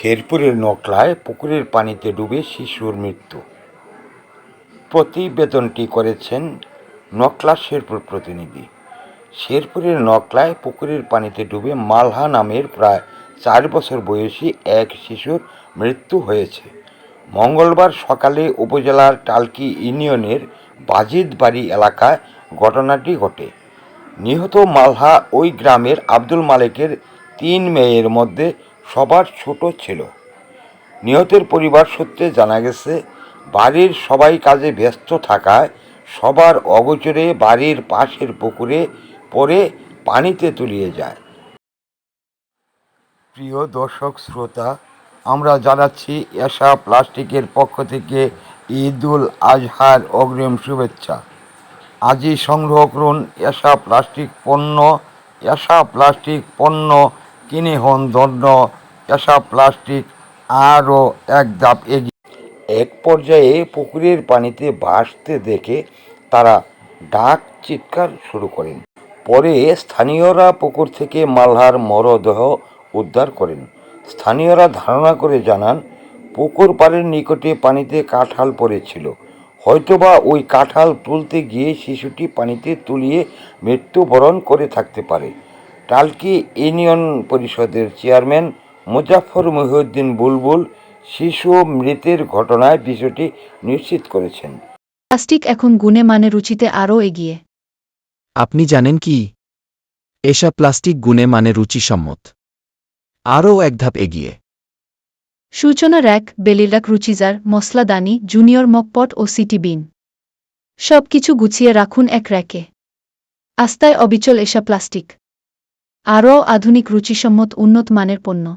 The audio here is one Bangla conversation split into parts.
শেরপুরের নকলায় পুকুরের পানিতে ডুবে শিশুর মৃত্যু। প্রতিবেদনটি করেছেন নকলা শেরপুর প্রতিনিধি। শেরপুরের নকলায় পুকুরের পানিতে ডুবে মালহা নামের প্রায় চার বছর বয়সী এক শিশুর মৃত্যু হয়েছে। মঙ্গলবার সকালে উপজেলার টালকি ইউনিয়নের বাজিদবাড়ি এলাকায় ঘটনাটি ঘটে। নিহত মালহা ওই গ্রামের আব্দুল মালেকের তিন মেয়ের মধ্যে সবার ছোট ছিল। নিহতের পরিবার সূত্রে জানা গেছে, বাড়ির সবাই কাজে ব্যস্ত থাকায় সবার অগোচরে বাড়ির পাশের পুকুরে পড়ে পানিতে তলিয়ে যায়। প্রিয় দর্শক, শ্রোতা, আমরা জানাচ্ছি এশা প্লাস্টিকের পক্ষ থেকে ঈদুল আজহার অগ্রিম শুভেচ্ছা। আজই সংগ্রহ করুন এশা প্লাস্টিক পণ্য, এশা প্লাস্টিক পণ্য, কিনে হন ধন্য এশা প্লাস্টিক আরও এক ধাপ এগিয়ে এক পর্যায়ে পুকুরের পানিতে ভাসতে দেখে তারা ডাক চিৎকার শুরু করেন। পরে স্থানীয়রা পুকুর থেকে মালহার মরদেহ উদ্ধার করেন। স্থানীয়রা ধারণা করে জানান, পুকুর পাড়ের নিকটে পানিতে কাঁঠাল পড়েছিল। হয়তোবা ওই কাঁঠাল তুলতে গিয়ে শিশুটি পানিতে তুলিয়ে মৃত্যুবরণ করে থাকতে পারে। টালকি ইউনিয়ন পরিষদের চেয়ারম্যান মুজাফর মহিউদ্দিন বুলবুল শিশু মৃতের ঘটনায় বিষয়টি নিশ্চিত করেছেন। প্লাস্টিক এখন গুণে মানে রুচিতে আরও এগিয়ে। আপনি জানেন কি? এসা প্লাস্টিক গুণে মানে রুচিসম্মত। আরও এক ধাপ এগিয়ে। সূচনা র্যাক বেলিলাক রুচিজার মশলাদানি জুনিয়র মকপট ও সিটি বিন। সব কিছু গুছিয়ে রাখুন এক র্যাকে। আস্তায় অবিচল এসা প্লাস্টিক। আরও আধুনিক রুচিসম্মত উন্নত মানের পণ্য।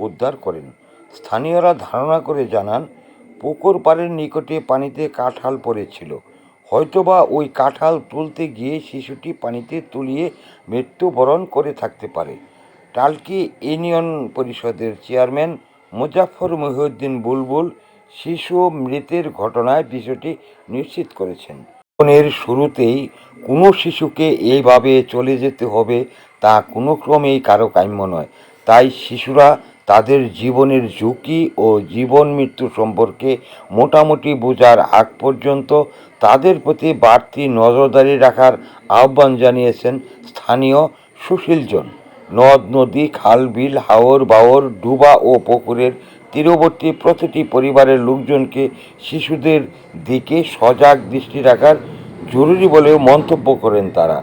উদ্ধার করেন। স্থানীয়রা ধারণা করে জানান, পুকুর পাড়ের নিকটে পানিতে কাঁঠাল পড়েছিল। হয়তোবা ওই কাঁঠাল তুলতে গিয়ে শিশুটি পানিতে তুলিয়ে মৃত্যুবরণ করে থাকতে পারে। টালকি ইউনিয়ন পরিষদের চেয়ারম্যান মুজাফর মহিউদ্দিন বুলবুল শিশু মৃতের ঘটনায় বিষয়টি নিশ্চিত করেছেন। জীবনের শুরুতেই কোনো শিশুকে এইভাবে চলে যেতে হবে তা কোনো ক্রমেই কারও কাম্য নয়। তাই শিশুরা তাদের জীবনের ঝুঁকি ও জীবন মৃত্যু সম্পর্কে মোটামুটি বোঝার আগ পর্যন্ত তাদের প্রতি বাড়তি নজরদারি রাখার আহ্বান জানিয়েছেন স্থানীয় সুশীলজন। নদ, নদী, খাল, বিল, হাওর, বাওর, ডুবা ও পুকুরের তীরবর্তী প্রতিটি পরিবারের লোকজনকে শিশুদের দিকে সজাগ দৃষ্টি রাখার জরুরি বলেও মন্তব্য করেন তারা।